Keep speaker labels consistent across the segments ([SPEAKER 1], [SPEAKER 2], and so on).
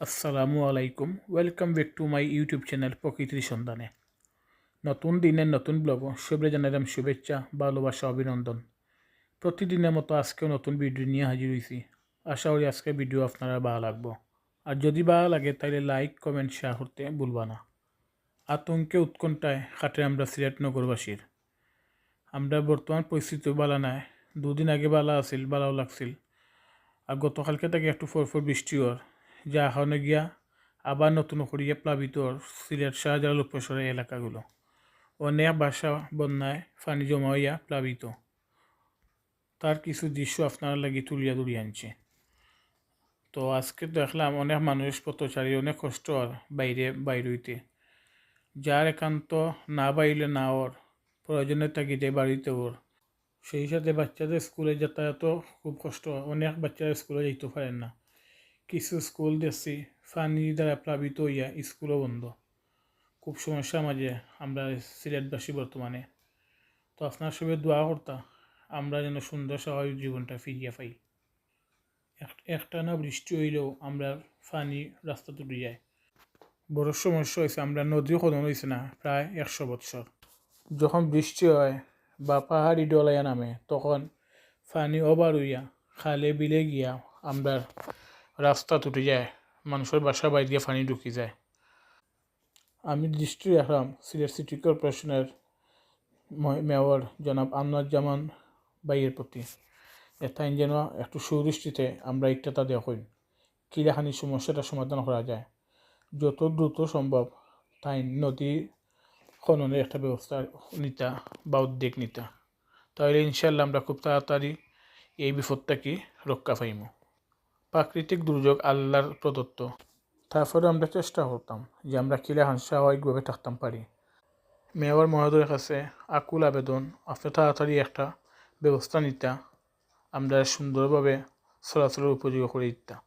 [SPEAKER 1] আসসালামু আলাইকুম welcome back to my YouTube channel প্রকৃতির সন্ধানে নতুন দিনের নতুন ব্লগ সবরে জানালাম শুভেচ্ছা, ভালোবাসা, অভিনন্দন। প্রতিদিনের মতো আজকেও নতুন ভিডিও নিয়ে হাজির হয়েছি আশা করি আজকের ভিডিও আপনারা ভালো লাগবো। আর যদি ভালো লাগে তাহলে লাইক কমেন্ট শেয়ার করতে ভুলবা না। আতঙ্কে উৎকণ্ঠায় কাটে আমরা সিলেট নগরবাসীর আমরা বর্তমান পরিস্থিতি বালা নাই। দুদিন আগে বালা আছিল বালাও লাগছিল। আর গতকালকে থেকে একটু ফরফর বৃষ্টি হওয়ার। যা এখন গিয়া আবার নতুন করিয়া প্লাবিত সিলেট শাহজালাল উপসরের এলাকাগুলো। অনেক বাসা বন্যায় পানি জমা হইয়া প্লাবিত। তার কিছু দৃশ্য আপনারা লাগি তুলিয়া তুলিয়া আনছে। তো আজকে দেখলাম অনেক মানুষ পথচারী, অনেক কষ্ট আর বাইরে বাইরে হইতে। যার একান্ত না বাইলে না ওর প্রয়োজনের তাগিদে বাড়িতে ওর। সেই সাথে বাচ্চাদের স্কুলে যাতায়াতও খুব কষ্ট, অনেক বাচ্চারা স্কুলে যাইতে পারেন না। কিছু স্কুল দেখছি ফানি দ্বারা প্লাবিত হইয়া স্কুলও বন্ধ। খুব সমস্যা মাঝে আমরা সিলেটবাসী বর্তমানে। তো আপনার সবে দোয়া করতা, আমরা যেন সুন্দর স্বাভাবিক জীবনটা ফিরিয়া পাই। এক- একটানা বৃষ্টি হইলেও আমরা ফানি রাস্তা তুলে যায় বড় সমস্যা হয়েছে আমরা নদীও খনন হয়েছে না, প্রায় একশো বৎসর। যখন বৃষ্টি হয়, বা পাহাড়ি ডলাইয়া নামে, তখন ফানি ওভার হইয়া খালে বিলে গিয়া আমরা রাস্তা তুটে যায় মানুষের বাসা বাইরে দিয়ে পানি ঢুকি যায়। আমি দৃষ্টি রাখলাম সিলেট সিটি কর্পোরেশনের মেয়র জনাব জামান বাইয়ের প্রতি এটাই যেন একটু সুদৃষ্টিতে আমরা একটা দেখুন কিলাখানি সমস্যাটা সমাধান করা যায়। যত দ্রুত সম্ভব তাই নদী খননের একটা ব্যবস্থা নিতা বা উদ্যোগ নিতা। তাহলে ইনশাল্লাহ আমরা খুব তাড়াতাড়ি এই বিপদটাকে রক্ষা পাইব প্রাকৃতিক দুর্যোগ আল্লাহর প্রদত্ত। তারপরে আমরা চেষ্টা করতাম যে আমরা কিলাখান স্বাভাবিকভাবে থাকতাম পারি। মেয়র মহোদয়ের কাছে আকুল আবেদন, আপনি তাড়াতাড়ি একটা ব্যবস্থা নিতা, আমরা সুন্দরভাবে চলাচলের উপযোগী করে দিতাম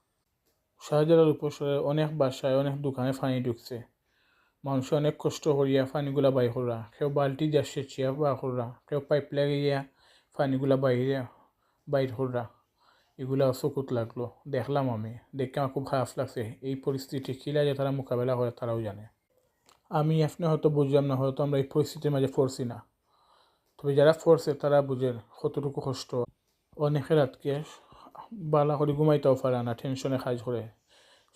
[SPEAKER 1] শাহজালাল উপসরে অনেক বাসায়, অনেক দোকানে পানি ঢুকছে। মানুষ অনেক কষ্ট করিয়া পানিগুলা বাই করা কেউ বালতি দিয়ে সেচিয়া বা করা কেউ পাইপ লাগিয়া পানিগুলা বাইরে বাইর করা এগুলা চকুত লাগল। দেখলাম আমি। দেখে আমার খুব খারাপ লাগছে। এই পরিস্থিতি কিলা যে তারা মোকাবেলা করে তারাও জানে। আমি আপনি হয়তো বুঝলাম না, হয়তো আমরা এই পরিস্থিতির মাঝে পড়ছি না। তবে যারা পড়ছে তারা বুঝেন কতটুকু কষ্ট। অনেকে রাতকে বালা করে ঘুমাইতেও পারে না টেনশনে কাজ করে।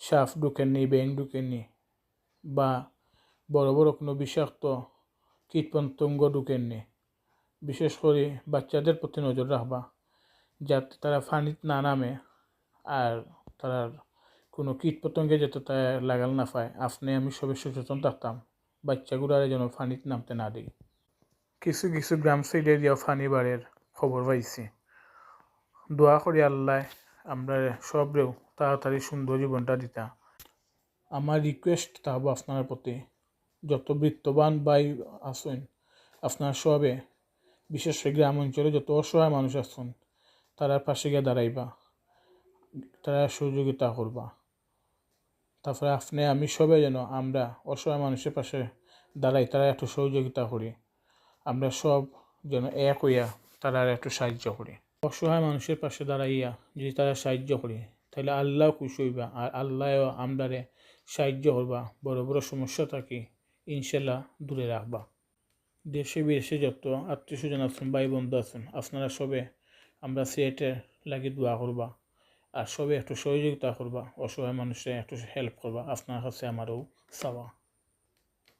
[SPEAKER 1] সাফ ঢুকেননি ব্যাং ঢুকেননি, বা বড় বড় কোনো বিষাক্ত কীটপতঙ্গ ঢুকেননি। বিশেষ করে বাচ্চাদের প্রতি নজর রাখবা। যাতে তারা পানিত না নামে আর তারা কোনো কীটপতঙ্গে যাতে তারা লাগাল না পায়। আপনি আমি সবে সচেতন থাকতাম, বাচ্চাগুলারে যেন পানিত নামতে না দিই। কিছু কিছু গ্রাম সাইডে দিয়েও ফানি বাড়ের খবর পাইছি। দোয়া করি আল্লাহ আমরা সবরেও তাড়াতাড়ি সুন্দর জীবনটা দিতা। আমার রিকোয়েস্ট থাকব আপনার প্রতি, যত বৃত্তবান বাই আসুন আপনার সবে, বিশেষ করে গ্রাম অঞ্চলে যত অসহায় মানুষ আসুন তারার পাশে গিয়ে দাঁড়াইবা। তারা সহযোগিতা করবা। তারপরে আপনি, আমি সবাই যেন আমরা অসহায় মানুষের পাশে দাঁড়াই তারা একটু সহযোগিতা করি। আমরা সব যেন এক হইয়া তারা একটু সাহায্য করি। অসহায় মানুষের পাশে দাঁড়াইয়া যদি তারা সাহায্য করি, তাহলে আল্লাহ খুশি হইবা আর আল্লাহও আমরারে সাহায্য করবা। বড় বড় সমস্যা থাকি ইনশাল্লাহ দূরে রাখবা। দেশে বিদেশে যত আত্মীয় স্বজন আছেন ভাই বন্ধু আছেন, আপনারা সবে আমরা সিলেটে লাগি দোয়া করবা। আর সবে একটু সহযোগিতা করবা, অসহায় মানুষের একটু হেল্প করবা, আপনার কাছে আমারও চাওয়া।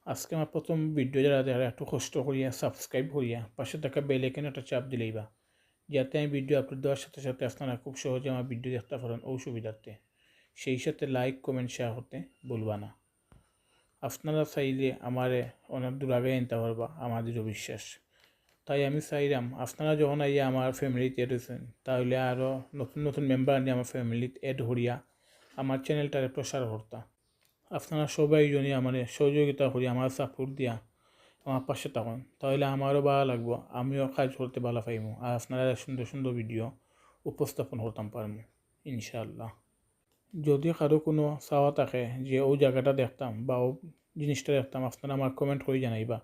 [SPEAKER 1] আজকে আমার প্রথম ভিডিও যারা যারা একটু কষ্ট করিয়া সাবস্ক্রাইব করিয়া, পাশে থাকা বেল আইকনে একটা চাপ দিলেইবা যাতে আমি ভিডিও আপলোড দেওয়ার সাথে সাথে আপনারা খুব সহজে আমার ভিডিও দেখতে পারেন ও সুবিধার্থে। সেই সাথে লাইক কমেন্ট শেয়ার করতে ভুলবা না। আপনারা চাইলে আমারে অনেক দূর আগে আনতে পারবা, আমাদেরও বিশ্বাস। তাই আমি চাইলাম আপনারা যখন আইয়া আমার ফ্যামিলিতে এড হয়েছেন তাহলে আরও নতুন নতুন মেম্বার আনি আমার ফ্যামিলিতে এড হরিয়া আমার চ্যানেলটারে প্রসার করতা আপনারা সবাই জনই আমার সহযোগিতা করি আমার সাপোর্ট দিয়া আমার পাশে থাকুন, তাহলে আমারও ভালো লাগবো, আমিও কাজ করতে ভালো পাইবো আর আপনারা সুন্দর সুন্দর ভিডিও উপস্থাপন করতাম পারব ইনশাআল্লাহ। যদি কারও কোনো চাওয়া থাকে যে ও জায়গাটা দেখতাম বা ও জিনিসটা দেখতাম, আপনারা আমার কমেন্ট করে জানাইবা।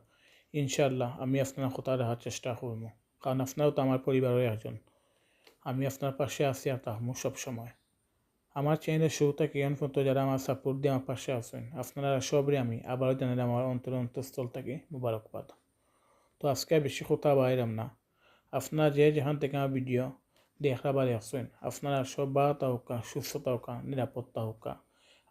[SPEAKER 1] ইনশাআল্লাহ, আমি আপনার কথা রাখার চেষ্টা করব। কারণ আপনারাও তো আমার পরিবারের একজন। আমি আপনার পাশে আছি আর তাহমু সবসময়। আমার চ্যানেলের শুরু থেকে এখন পর্যন্ত যারা আমার সাপোর্ট দিয়ে আমার পাশে আছেন, আপনারা সবরে আমি আবারও জানাই আমার অন্তর অন্তঃস্থল থেকে মুবারকবাদ। তো আজকে বেশি কথা বাইরাম না। আপনারা যে যেখান থেকে আমার ভিডিও দেখা বাড়ি আসেন আপনারা সব বারতা তাহকা সুস্থতা হোকা নিরাপত্তা হোকা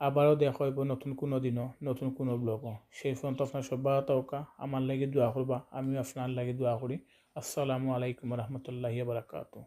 [SPEAKER 1] আবারও দেখা হইব নতুন কোনো দিনও, নতুন কোনো ব্লগও সেই পর্যন্ত আপনার সব তাওকা আমার লাগে দোয়া করবা, আমিও আপনার লাগে দোয়া করি। আসসালামু আলাইকুম রহমতুল্লাহ বারাকাতু